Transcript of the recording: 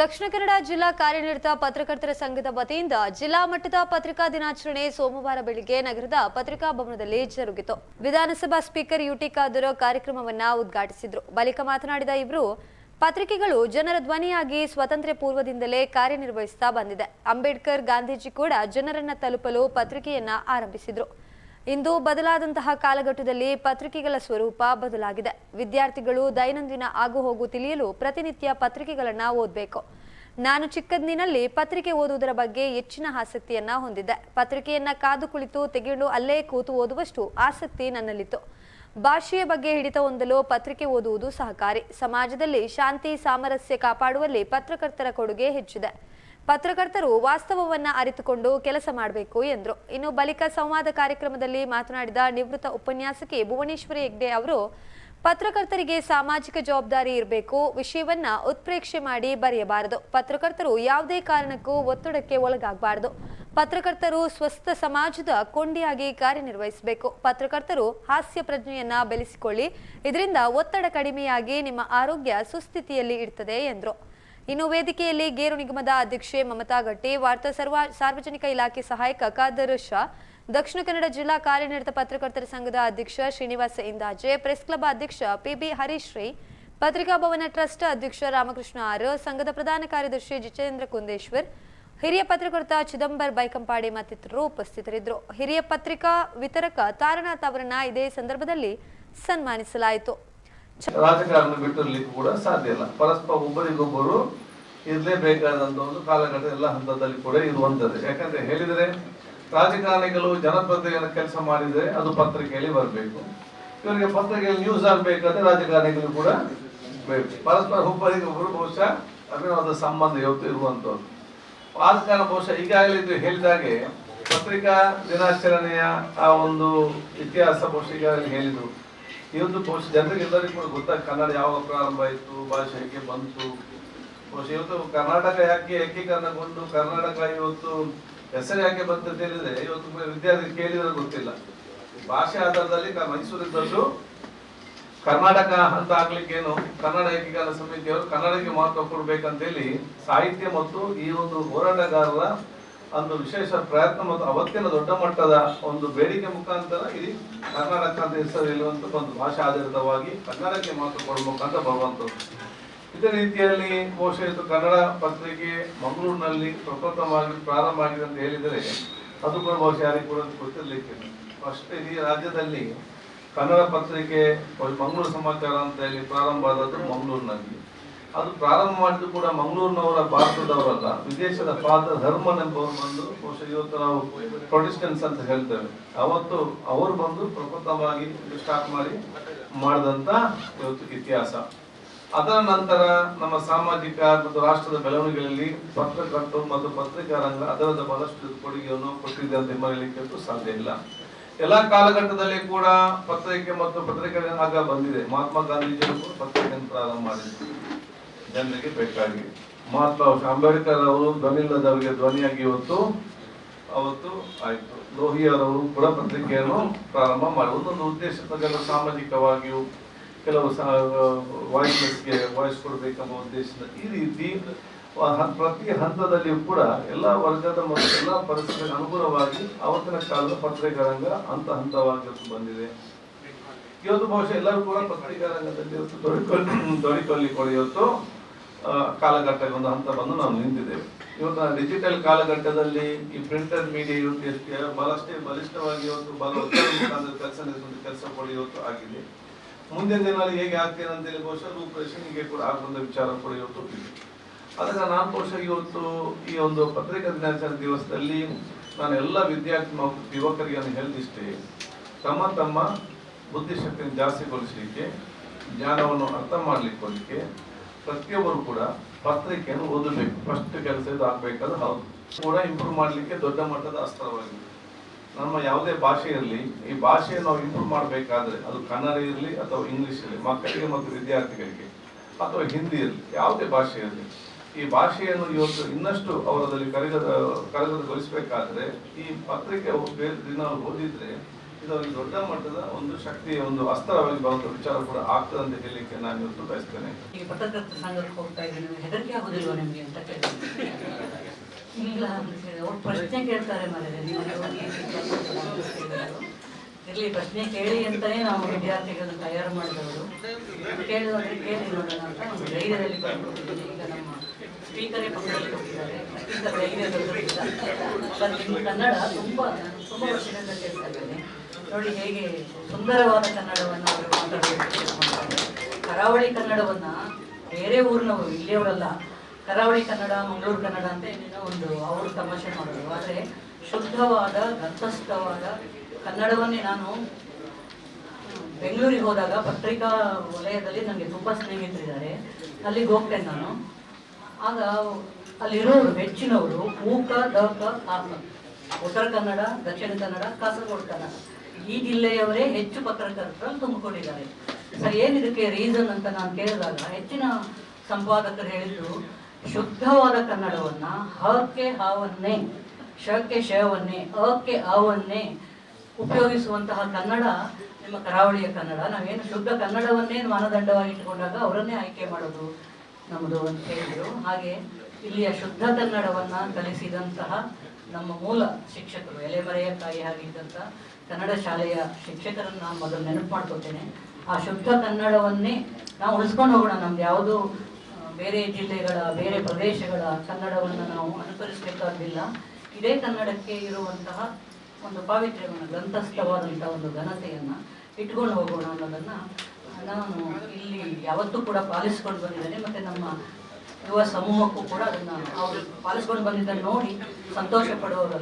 ದಕ್ಷಿಣ ಕನ್ನಡ ಜಿಲ್ಲಾ ಕಾರ್ಯನಿರತ ಪತ್ರಕರ್ತರ ಸಂಘದ ವತಿಯಿಂದ ಜಿಲ್ಲಾ ಮಟ್ಟದ ಪತ್ರಿಕಾ ದಿನಾಚರಣೆ ಸೋಮವಾರ ಬೆಳಿಗ್ಗೆ ನಗರದ ಪತ್ರಿಕಾ ಭವನದಲ್ಲಿ ಜರುಗಿತು. ವಿಧಾನಸಭಾ ಸ್ಪೀಕರ್ ಯುಟಿ ಖಾದರ್ ಕಾರ್ಯಕ್ರಮವನ್ನು ಉದ್ಘಾಟಿಸಿದರು. ಬಳಿಕ ಮಾತನಾಡಿದ ಇವರು, ಪತ್ರಿಕೆಗಳು ಜನರ ಧ್ವನಿಯಾಗಿ ಸ್ವಾತಂತ್ರ್ಯ ಪೂರ್ವದಿಂದಲೇ ಕಾರ್ಯನಿರ್ವಹಿಸ್ತಾ ಬಂದಿದೆ. ಅಂಬೇಡ್ಕರ್ ಗಾಂಧೀಜಿ ಕೂಡ ಜನರನ್ನ ತಲುಪಲು ಪತ್ರಿಕೆಯನ್ನ ಆರಂಭಿಸಿದ್ರು. ಇಂದು ಬದಲಾದಂತಹ ಕಾಲಘಟ್ಟದಲ್ಲಿ ಪತ್ರಿಕೆಗಳ ಸ್ವರೂಪ ಬದಲಾಗಿದೆ. ವಿದ್ಯಾರ್ಥಿಗಳು ದೈನಂದಿನ ಆಗುಹೋಗು ತಿಳಿಯಲು ಪ್ರತಿನಿತ್ಯ ಪತ್ರಿಕೆಗಳನ್ನ ಓದಬೇಕು. ನಾನು ಚಿಕ್ಕಂದಿನಲ್ಲಿ ಪತ್ರಿಕೆ ಓದುವುದರ ಬಗ್ಗೆ ಹೆಚ್ಚಿನ ಆಸಕ್ತಿಯನ್ನ ಹೊಂದಿದ್ದೆ. ಪತ್ರಿಕೆಯನ್ನ ಕಾದು ಕುಳಿತು ತೆಗೆದು ಅಲ್ಲೇ ಕೂತು ಓದುವಷ್ಟು ಆಸಕ್ತಿ ನನ್ನಲ್ಲಿತ್ತು. ಭಾಷೆಯ ಬಗ್ಗೆ ಹಿಡಿತ ಹೊಂದಲು ಪತ್ರಿಕೆ ಓದುವುದು ಸಹಕಾರಿ. ಸಮಾಜದಲ್ಲಿ ಶಾಂತಿ, ಸಾಮರಸ್ಯ ಕಾಪಾಡುವಲ್ಲಿ ಪತ್ರಕರ್ತರ ಕೊಡುಗೆ ಹೆಚ್ಚಿದೆ. ಪತ್ರಕರ್ತರು ವಾಸ್ತವವನ್ನ ಅರಿತುಕೊಂಡು ಕೆಲಸ ಮಾಡಬೇಕು ಎಂದರು. ಇನ್ನು ಬಳಿಕ ಸಂವಾದ ಕಾರ್ಯಕ್ರಮದಲ್ಲಿ ಮಾತನಾಡಿದ ನಿವೃತ್ತ ಉಪನ್ಯಾಸಕಿ ಭುವನೇಶ್ವರಿ ಹೆಗ್ಡೆ ಅವರು, ಪತ್ರಕರ್ತರಿಗೆ ಸಾಮಾಜಿಕ ಜವಾಬ್ದಾರಿ ಇರಬೇಕು, ವಿಷಯವನ್ನ ಉತ್ಪ್ರೇಕ್ಷೆ ಮಾಡಿ ಬರೆಯಬಾರದು. ಪತ್ರಕರ್ತರು ಯಾವುದೇ ಕಾರಣಕ್ಕೂ ಒತ್ತಡಕ್ಕೆ ಒಳಗಾಗಬಾರದು. ಪತ್ರಕರ್ತರು ಸ್ವಸ್ಥ ಸಮಾಜದ ಕೊಂಡಿಯಾಗಿ ಕಾರ್ಯನಿರ್ವಹಿಸಬೇಕು. ಪತ್ರಕರ್ತರು ಹಾಸ್ಯ ಪ್ರಜ್ಞೆಯನ್ನ ಬೆಳೆಸಿಕೊಳ್ಳಿ. ಇದರಿಂದ ಒತ್ತಡ ಕಡಿಮೆಯಾಗಿ ನಿಮ್ಮ ಆರೋಗ್ಯ ಸುಸ್ಥಿತಿಯಲ್ಲಿ ಇರ್ತದೆ, ಎಂದರು. ಇನ್ನು ವೇದಿಕೆಯಲ್ಲಿ ಗೇರು ನಿಗಮದ ಅಧ್ಯಕ್ಷೆ ಮಮತಾ ಗಟ್ಟಿ, ವಾರ್ತಾ ಸರ್ವ, ಸಾರ್ವಜನಿಕ ಇಲಾಖೆ ಸಹಾಯಕ ಖಾದರ್ ಶಾ, ದಕ್ಷಿಣ ಕನ್ನಡ ಜಿಲ್ಲಾ ಕಾರ್ಯನಿರತ ಪತ್ರಕರ್ತರ ಸಂಘದ ಅಧ್ಯಕ್ಷ ಶ್ರೀನಿವಾಸ ಇಂದಾಜೆ, ಪ್ರೆಸ್ ಕ್ಲಬ್ ಅಧ್ಯಕ್ಷ ಪಿಬಿ ಹರೀಶ್ ಶ್ರೀ ಪತ್ರಿಕಾ ಭವನ ಟ್ರಸ್ಟ್ ಅಧ್ಯಕ್ಷ ರಾಮಕೃಷ್ಣ ಆರ್, ಸಂಘದ ಪ್ರಧಾನ ಕಾರ್ಯದರ್ಶಿ ಜಿತೇಂದ್ರ ಕುಂದೇಶ್ವರ್, ಹಿರಿಯ ಪತ್ರಕರ್ತ ಚಿದಂಬರ್ ಬೈಕಂಪಾಡಿ ಮತ್ತಿತರರು ಉಪಸ್ಥಿತರಿದ್ದರು. ಹಿರಿಯ ಪತ್ರಿಕಾ ವಿತರಕ ತಾರನಾಥ್ ಅವರನ್ನ ಇದೇ ಸಂದರ್ಭದಲ್ಲಿ ಸನ್ಮಾನಿಸಲಾಯಿತು. ರಾಜಕಾರಣ ಬಿಟ್ಟಿರ್ಲಿಕ್ಕೂ ಕೂಡ ಸಾಧ್ಯ ಇಲ್ಲ. ಪರಸ್ಪರ ಒಬ್ಬರಿಗೊಬ್ಬರು ಇರಲೇಬೇಕಾದಂತ ಒಂದು ಕಾಲಘಟ್ಟ ಎಲ್ಲ ಹಂತದಲ್ಲಿ ಕೂಡ ಇರುವಂತದ್ದು ಯಾಕಂದ್ರೆ ಹೇಳಿದ್ರೆ, ರಾಜಕಾರಣಿಗಳು ಜನಪ್ರತಿನಿಧಿಗಳ ಕೆಲಸ ಮಾಡಿದ್ರೆ ಅದು ಪತ್ರಿಕೆಯಲ್ಲಿ ಬರಬೇಕು. ಇವರಿಗೆ ಪತ್ರಿಕೆಯಲ್ಲಿ ನ್ಯೂಸ್ ಆಗ್ಬೇಕಾದ್ರೆ ರಾಜಕಾರಣಿಗಳು ಕೂಡ ಬೇಕು. ಪರಸ್ಪರ ಒಬ್ಬರಿಗೊಬ್ಬರು ಬಹುಶಃ ಅಭಿನವಾದ ಸಂಬಂಧ ಇವತ್ತು ಇರುವಂತದ್ದು ಆದ ಕಾರಣ ಬಹುಶಃ ಈಗಾಗಲೇ ಇದು ಹೇಳಿದಾಗೆ ಪತ್ರಿಕಾ ದಿನಾಚರಣೆಯ ಆ ಒಂದು ಇತಿಹಾಸ ಬಹುಶಃ ಈಗಾಗಲೇ ಹೇಳಿದ್ರು. ಇವತ್ತು ಬಹುಶಃ ಜನರಿಗೆ ಎಲ್ಲರಿಗೂ ಕೂಡ ಗೊತ್ತಾಗ, ಕನ್ನಡ ಯಾವಾಗ ಪ್ರಾರಂಭ ಆಯಿತು, ಭಾಷೆ ಹೇಗೆ ಬಂತು. ಬಹುಶಃ ಇವತ್ತು ಕರ್ನಾಟಕ ಯಾಕೆ ಏಕೀಕರಣಗೊಂಡು, ಕರ್ನಾಟಕ ಇವತ್ತು ಹೆಸರು ಯಾಕೆ ಬಂತು ಅಂತ ಇವತ್ತು ವಿದ್ಯಾರ್ಥಿ ಕೇಳಿದ್ರೆ ಗೊತ್ತಿಲ್ಲ. ಭಾಷೆ ಆಧಾರದಲ್ಲಿ ಮೈಸೂರಿದ್ದದ್ದು ಕರ್ನಾಟಕ ಅಂತ ಆಗ್ಲಿಕ್ಕೇನು, ಕನ್ನಡ ಏಕೀಕರಣ ಸಮಿತಿಯವರು ಕನ್ನಡಕ್ಕೆ ಮಹತ್ವ ಕೊಡ್ಬೇಕಂತೇಳಿ ಸಾಹಿತ್ಯ ಮತ್ತು ಈ ಒಂದು ಹೋರಾಟಗಾರರ ಒಂದು ವಿಶೇಷ ಪ್ರಯತ್ನ ಮತ್ತು ಅವತ್ತಿನ ದೊಡ್ಡ ಮಟ್ಟದ ಒಂದು ಬೇಡಿಕೆ ಮುಖಾಂತರ ಇಡೀ ಕರ್ನಾಟಕ ಅಂತ ಹೆಸರು ಇರುವಂತ ಒಂದು ಭಾಷಾ ಆಧಾರಿತವಾಗಿ ಕನ್ನಡಕ್ಕೆ ಮಾತು ಕೊಡುವ ಮುಖಾಂತರ ಬರುವಂತದ್ದು ಇದೇ ರೀತಿಯಲ್ಲಿ ಬಹುಶಃ ಕನ್ನಡ ಪತ್ರಿಕೆ ಮಂಗಳೂರಿನಲ್ಲಿ ಪ್ರಪ್ರಥಮವಾಗಿ ಪ್ರಾರಂಭ ಆಗಿದೆ ಅಂತ ಹೇಳಿದರೆ ಅದು ಕೂಡ ಬಹುಶಃ ಯಾರಿಗೂ ಕೂಡ ಗೊತ್ತಿರಲಿಕ್ಕೆ ಫಸ್ಟ್ ಇಡೀ ರಾಜ್ಯದಲ್ಲಿ ಕನ್ನಡ ಪತ್ರಿಕೆ ಮಂಗಳೂರು ಸಮಾಚಾರ ಅಂತ ಹೇಳಿ ಪ್ರಾರಂಭ ಆದದ್ದು ಮಂಗಳೂರಿನಲ್ಲಿ. ಅದು ಪ್ರಾರಂಭ ಮಾಡಿದ್ದು ಕೂಡ ಮಂಗಳೂರಿನವರ ಭಾರತದವರಲ್ಲ ವಿದೇಶದ ಫಾದರ್ ಹರ್ಮನ್ ಎಂಬವರು ಬಂದು ಬಹುಶಃ ಇವತ್ತು ನಾವು ಪ್ರೊಟೆಸ್ಟೆನ್ಸ್ ಅಂತ ಹೇಳ್ತೇವೆ ಅವತ್ತು ಅವರು ಬಂದು ಪ್ರಪ್ರಥಮವಾಗಿ ಸ್ಟಾರ್ಟ್ ಮಾಡಿ ಮಾಡಿದಂತ ಇವತ್ತು ಇತಿಹಾಸ. ಅದರ ನಂತರ ನಮ್ಮ ಸಾಮಾಜಿಕ ಮತ್ತು ರಾಷ್ಟ್ರದ ಬೆಳವಣಿಗೆಗಳಲ್ಲಿ ಪತ್ರಕರ್ತರು ಮತ್ತು ಪತ್ರಿಕಾ ರಂಗ ಅದರದ ಬಹಳಷ್ಟು ಕೊಡುಗೆಯನ್ನು ಕೊಟ್ಟಿದೆ ಅಂತ ಮರೆಯಲಿಕ್ಕೆ ಸಾಧ್ಯ ಇಲ್ಲ. ಎಲ್ಲಾ ಕಾಲಘಟ್ಟದಲ್ಲಿ ಕೂಡ ಪತ್ರಿಕೆ ಮತ್ತು ಪತ್ರಿಕೆ ಆಗ ಬಂದಿದೆ. ಮಹಾತ್ಮ ಗಾಂಧೀಜಿಯವರು ಪತ್ರಿಕೆಯನ್ನು ಪ್ರಾರಂಭ ಮಾಡಿದ್ರು. ಜನರಿಗೆ ಬೇಕಾಗಿ ಮಹಾತ್ಮ ಅಂಬೇಡ್ಕರ್ ಅವರು ಧ್ವನಿಲ್ಲದವರಿಗೆ ಧ್ವನಿಯಾಗಿ ಇವತ್ತು, ಅವತ್ತು ಆಯಿತು. ಲೋಹಿಯರವರು ಕೂಡ ಪತ್ರಿಕೆಯನ್ನು ಪ್ರಾರಂಭ ಮಾಡಿ ಒಂದೊಂದು ಉದ್ದೇಶದ ಸಾಮಾಜಿಕವಾಗಿಯೂ ಕೆಲವು ವಾಯ್ಸ್ಗೆ ವಾಯ್ಸ್ ಕೊಡಬೇಕೆಂಬ ಉದ್ದೇಶದ ಈ ರೀತಿ ಪ್ರತಿ ಹಂತದಲ್ಲಿಯೂ ಕೂಡ ಎಲ್ಲ ವರ್ಗದ ಮತ್ತು ಎಲ್ಲ ಪರಿಸ್ಥಿತಿಗೆ ಅನುಗುಣವಾಗಿ ಅವತ್ತಿನ ಕಾಲದ ಪತ್ರಿಕಾರಂಗ ಹಂತ ಹಂತವಾಗಿ ಬಂದಿದೆ. ಇವತ್ತು ಬಹುಶಃ ಎಲ್ಲರೂ ಕೂಡ ಪತ್ರಿಕಾರಂಗದಲ್ಲಿ ರಂಗದಲ್ಲಿ ಇವತ್ತು ತೊಡಕೊಳ್ಳಿ ತೊಡಕೊಳ್ಳಿಕೊಳ್ಳಿ ಕಾಲಘಟ್ಟಕ್ಕೆ ಒಂದು ಹಂತ ಬಂದು ನಾವು ನಿಂತಿದ್ದೇವೆ. ಇವತ್ತು ಡಿಜಿಟಲ್ ಕಾಲಘಟ್ಟದಲ್ಲಿ ಈ ಪ್ರಿಂಟೆಡ್ ಮೀಡಿಯಾ ಇವತ್ತು ಎಷ್ಟು ಬಹಳಷ್ಟೇ ಬಲಿಷ್ಠವಾಗಿ ಇವತ್ತು ಬಹಳ ಕೆಲಸ ನಿರ್ವಹಿಸುವಂತ ಕೆಲಸ ಕೂಡ ಇವತ್ತು ಆಗಿದೆ. ಮುಂದಿನ ದಿನಗಳಲ್ಲಿ ಹೇಗೆ ಆಗ್ತೇನೆ ಅಂತೇಳಿ ಬಹುಶಃ ರೂಪರೇಷನ್ಗೆ ಕೂಡ ಆಗುವಂತ ವಿಚಾರ ಕೂಡ ಇವತ್ತು ಇದೆ ನಾನು ಬಹುಶಃ ಇವತ್ತು ಈ ಒಂದು ಪತ್ರಿಕಾ ದಿನಾಚರಣೆ ದಿವಸದಲ್ಲಿ ನಾನು ಎಲ್ಲ ವಿದ್ಯಾರ್ಥಿ ಯುವಕರಿಗೆ ನಾನು ಹೇಳಿದಿಷ್ಟೇ, ತಮ್ಮ ತಮ್ಮ ಬುದ್ಧಿಶಕ್ತಿಯನ್ನು ಜಾಸ್ತಿಗೊಳಿಸಲಿಕ್ಕೆ, ಜ್ಞಾನವನ್ನು ಅರ್ಥ ಮಾಡ್ಲಿಕ್ಕೆ ಪ್ರತಿಯೊಬ್ಬರು ಕೂಡ ಪತ್ರಿಕೆಯನ್ನು ಓದಬೇಕು ಫಸ್ಟ್ ಕೆಲಸ ಇದು ಆಗ್ಬೇಕಾದ್ರೆ ಹೌದು. ಕೂಡ ಇಂಪ್ರೂವ್ ಮಾಡಲಿಕ್ಕೆ ದೊಡ್ಡ ಮಟ್ಟದ ಅಸ್ತ್ರವಾಗಿದೆ. ನಮ್ಮ ಯಾವುದೇ ಭಾಷೆ ಇರಲಿ ಈ ಭಾಷೆಯನ್ನು ನಾವು ಇಂಪ್ರೂವ್ ಮಾಡಬೇಕಾದ್ರೆ ಅದು ಕನ್ನಡ ಇರಲಿ ಅಥವಾ ಇಂಗ್ಲಿಷ್ ಇರಲಿ, ಮಕ್ಕಳಿಗೆ ಮತ್ತು ವಿದ್ಯಾರ್ಥಿಗಳಿಗೆ ಅಥವಾ ಹಿಂದಿ ಇರಲಿ, ಯಾವುದೇ ಭಾಷೆ ಇರಲಿ ಈ ಭಾಷೆಯನ್ನು ಇವತ್ತು ಇನ್ನಷ್ಟು ಅವರಲ್ಲಿ ಕರಗದ ಕರಗತಗೊಳಿಸಬೇಕಾದ್ರೆ ಈ ಪತ್ರಿಕೆ ಬೇರೆ ದಿನ ಓದಿದ್ರೆ ಇದು ಒಂದು ದೊಡ್ಡ ಮಟ್ಟದ ಒಂದು ಶಕ್ತಿಯ ಒಂದು ಅಸ್ತ್ರವಾಗಿ ಬರುವಂತ ವಿಚಾರ ಕೂಡ ಆಗ್ತದೆ ಅಂತ ಹೇಳಲಿಕ್ಕೆ ನಾನು ಇವತ್ತು ಬಯಸ್ತೇನೆ. ಈ ಪತ್ರಕರ್ತ ಸಂಘಕ್ಕೆ ಹೋಗ್ತಾ ಇದ್ದೀನಿ, ಹೆದರಿಕೆ ಆಗೋದಿಲ್ವಾ ನಿಮಗೆ ಅಂತ ಇಲ್ಲ ಅವ್ರು ಪ್ರಶ್ನೆ ಕೇಳ್ತಾರೆ ಮಾರ್ರೆ ನೀವು ಇರಲಿ, ಪ್ರಶ್ನೆ ಕೇಳಿ ಅಂತಲೇ ನಾವು ವಿದ್ಯಾರ್ಥಿಗಳನ್ನು ತಯಾರು ಮಾಡಿದವರು. ಕೇಳಿದವರು ಕೇಳಿ ನೋಡೋಣ ಅಂತ ಒಂದು ಧೈರ್ಯದಲ್ಲಿ ಬಂದ್ಬಿಟ್ಟಿದ್ದೀನಿ. ಈಗ ನಮ್ಮ ಸ್ಪೀಕರೇ ಪಕ್ಕದಲ್ಲಿ ಸರ್ ನಿಮ್ಮ ಕನ್ನಡ ತುಂಬ ತುಂಬ ವರ್ಷದಿಂದ ಕೇಳ್ತಾ ಇದ್ದೇನೆ. ನೋಡಿ ಹೇಗೆ ಸುಂದರವಾದ ಕನ್ನಡವನ್ನು ಅವರು ಮಾತಾಡಬೇಕು ಕರಾವಳಿ ಕನ್ನಡವನ್ನ ಬೇರೆ ಊರಿನವರು, ಇಲ್ಲಿಯವರಲ್ಲ, ಕರಾವಳಿ ಕನ್ನಡ, ಮಂಗಳೂರು ಕನ್ನಡ ಅಂತ ಏನೇನೋ ಒಂದು ಅವರು ತಮಾಷೆ ಮಾಡೋದು ಆದರೆ ಶುದ್ಧವಾದ ಗಂತಸ್ಥವಾದ ಕನ್ನಡವನ್ನೇ ನಾನು ಬೆಂಗಳೂರಿಗೆ ಹೋದಾಗ ಪತ್ರಿಕಾ ವಲಯದಲ್ಲಿ ನನಗೆ ತುಂಬ ಸ್ನೇಹಿತರಿದ್ದಾರೆ. ಅಲ್ಲಿಗೆ ಹೋಗ್ತೇನೆ ನಾನು. ಆಗ ಅಲ್ಲಿರೋರು, ಹೆಚ್ಚಿನವರು ಊಕ ದಕ ಆಕ ಉತ್ತರ ಕನ್ನಡ, ದಕ್ಷಿಣ ಕನ್ನಡ, ಕಾಸರಗೋಡು ಕನ್ನಡ. ಈ ಜಿಲ್ಲೆಯವರೇ ಹೆಚ್ಚು ಪತ್ರಕರ್ತರು ತುಂಬಿಕೊಂಡಿದ್ದಾರೆ. ಸರ್ ಏನಿದಕ್ಕೆ ರೀಸನ್ ಅಂತ ನಾನು ಕೇಳಿದಾಗ ಹೆಚ್ಚಿನ ಸಂಪಾದಕರು ಹೇಳಿದ್ರು, ಶುದ್ಧವಾದ ಕನ್ನಡವನ್ನ ಹಕ್ಕೆ ಹಾವನ್ನೇ, ಶಕ್ಕೆ ಶವನ್ನೇ ಅಕ್ಕೆ ಆವನ್ನೇ ಉಪಯೋಗಿಸುವಂತಹ ಕನ್ನಡ ನಿಮ್ಮ ಕರಾವಳಿಯ ಕನ್ನಡ. ನಾವೇನು ಶುದ್ಧ ಕನ್ನಡವನ್ನೇ ಮಾನದಂಡವಾಗಿ ಇಟ್ಟುಕೊಂಡಾಗ ಅವರನ್ನೇ ಆಯ್ಕೆ ಮಾಡೋದು? ನಮ್ಮದು ಅಂತ ಹೇಳಿದರು. ಹಾಗೆ ಇಲ್ಲಿಯ ಶುದ್ಧ ಕನ್ನಡವನ್ನು ಕಲಿಸಿದಂತಹ ನಮ್ಮ ಮೂಲ ಶಿಕ್ಷಕರು ಎಲೆಮರೆಯ ಕಾಯಿ ಆಗಿದ್ದಂಥ ಕನ್ನಡ ಶಾಲೆಯ ಶಿಕ್ಷಕರನ್ನು ನಾನು ಮೊದಲು ನೆನಪು ಮಾಡ್ಕೊತೇನೆ ಆ ಶುದ್ಧ ಕನ್ನಡವನ್ನೇ ನಾವು ಉಳಿಸ್ಕೊಂಡು ಹೋಗೋಣ. ನಮ್ದು ಯಾವುದು ಬೇರೆ ಜಿಲ್ಲೆಗಳ, ಬೇರೆ ಪ್ರದೇಶಗಳ ಕನ್ನಡವನ್ನು ನಾವು ಅನುಕರಿಸಬೇಕಾಗಿಲ್ಲ. ಇದೇ ಕನ್ನಡಕ್ಕೆ ಇರುವಂತಹ ಒಂದು ಪಾವಿತ್ರ್ಯವನ್ನು, ಗ್ರಂಥಸ್ಥವಾದಂತಹ ಒಂದು ಘನತೆಯನ್ನು ಇಟ್ಕೊಂಡು ಹೋಗೋಣ ಅನ್ನೋದನ್ನು ನಾನು ಇಲ್ಲಿ ಯಾವತ್ತೂ ಕೂಡ ಪಾಲಿಸ್ಕೊಂಡು ಬಂದಿದ್ದೇನೆ, ಮತ್ತು ನಮ್ಮ ಯುವ ಸಮೂಹಕ್ಕೂ ಕೂಡ ಅದನ್ನು ಅವರು ಪಾಲಿಸ್ಕೊಂಡು ಬಂದಿದ್ದನ್ನು ನೋಡಿ ಸಂತೋಷ ಪಡುವವರಲ್ಲಿ